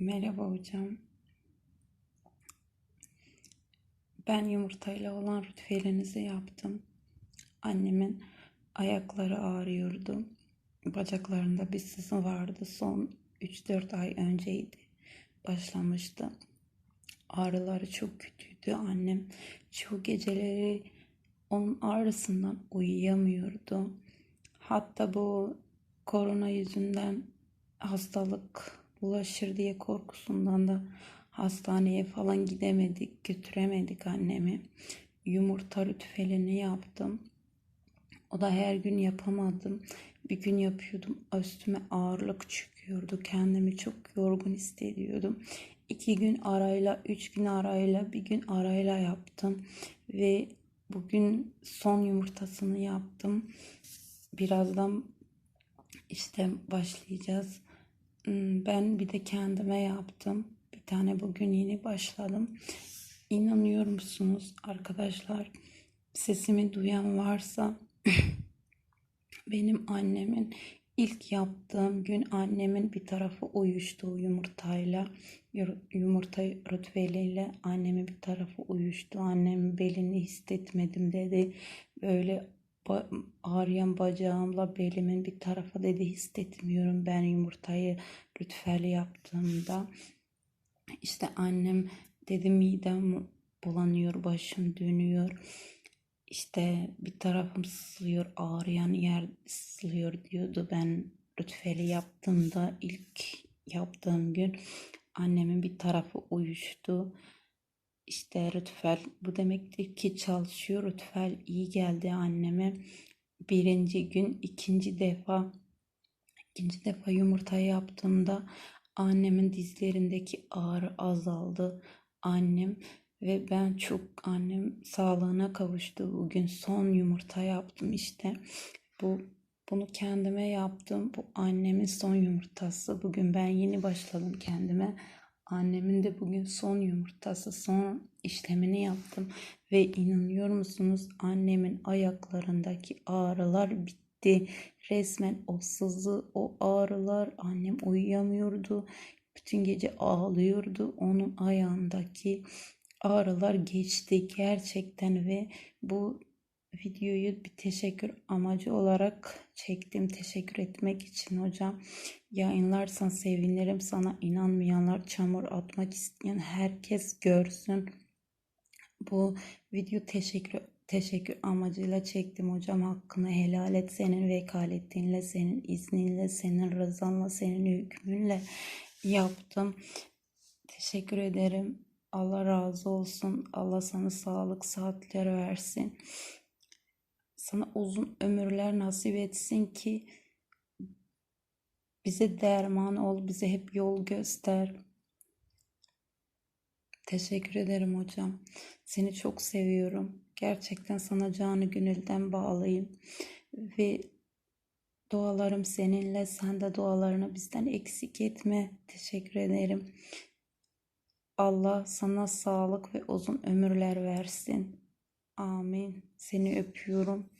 Merhaba hocam. Ben yumurtayla olan ritüelinizi yaptım. Annemin ayakları ağrıyordu. Bacaklarında bir sızı vardı. Son 3-4 ay önceydi. Başlamıştı. Ağrıları çok kötüydü. Annem çoğu geceleri onun ağrısından uyuyamıyordu. Hatta bu korona yüzünden hastalık bulaşır diye korkusundan da hastaneye falan gidemedik, götüremedik annemi. Yumurta ritüelini yaptım. O da her gün yapamadım. Bir gün yapıyordum. Üstüme ağırlık çıkıyordu. Kendimi çok yorgun hissediyordum. İki gün arayla, üç gün arayla, bir gün arayla yaptım. Ve bugün son yumurtasını yaptım. Birazdan işte başlayacağız. Hmm, Ben bir de kendime yaptım. Bir tane bugün yeni başladım. İnanıyor musunuz arkadaşlar? Sesimi duyan varsa benim annemin ilk yaptığım gün annemin bir tarafı uyuştu yumurtayla. Yu- Yumurta ritüeliyle annemin bir tarafı uyuştu. Annemin belini hissetmedim dedi. Böyle ba- ağrıyan bacağımla belimin bir tarafı dedi hissetmiyorum ben yumurtayı ritüeli yaptığımda. İşte annem dedi midem bulanıyor, başım dönüyor. İşte bir tarafım sızlıyor, ağrıyan yer sızlıyor diyordu. Ben ritüeli yaptığımda ilk yaptığım gün annemin bir tarafı uyuştu. İşte ritüel bu demektir ki çalışıyor. Ritüel iyi geldi anneme. Birinci gün, ikinci defa İkinci defa yumurta yaptığımda annemin dizlerindeki ağrı azaldı. Annem ve ben çok annem sağlığına kavuştu. Bugün son yumurta yaptım işte. Bu bunu kendime yaptım. Bu annemin son yumurtası. Bugün ben yeni başladım kendime. Annemin de bugün son yumurtası, son işlemini yaptım ve inanıyor musunuz annemin ayaklarındaki ağrılar bitti. Resmen o sızı, o ağrılar annem uyuyamıyordu. Bütün gece ağlıyordu. Onun ayağındaki ağrılar geçti gerçekten ve bu videoyu bir teşekkür amacı olarak çektim. Teşekkür etmek için hocam. Yayınlarsan sevinirim. Sana inanmayanlar, çamur atmak isteyen herkes görsün. Bu video teşekkür teşekkür amacıyla çektim hocam. Hakkını helal et. Senin vekaletinle, senin izninle, senin rızanla, senin hükmünle yaptım. Teşekkür ederim. Allah razı olsun. Allah sana sağlık saatler versin. Sana uzun ömürler nasip etsin ki bize derman ol, bize hep yol göster. Teşekkür ederim hocam. Seni çok seviyorum. Gerçekten sana canı gönülden bağlıyım. Ve dualarım seninle. Sen de dualarını bizden eksik etme. Teşekkür ederim. Allah sana sağlık ve uzun ömürler versin. Amin. Seni öpüyorum.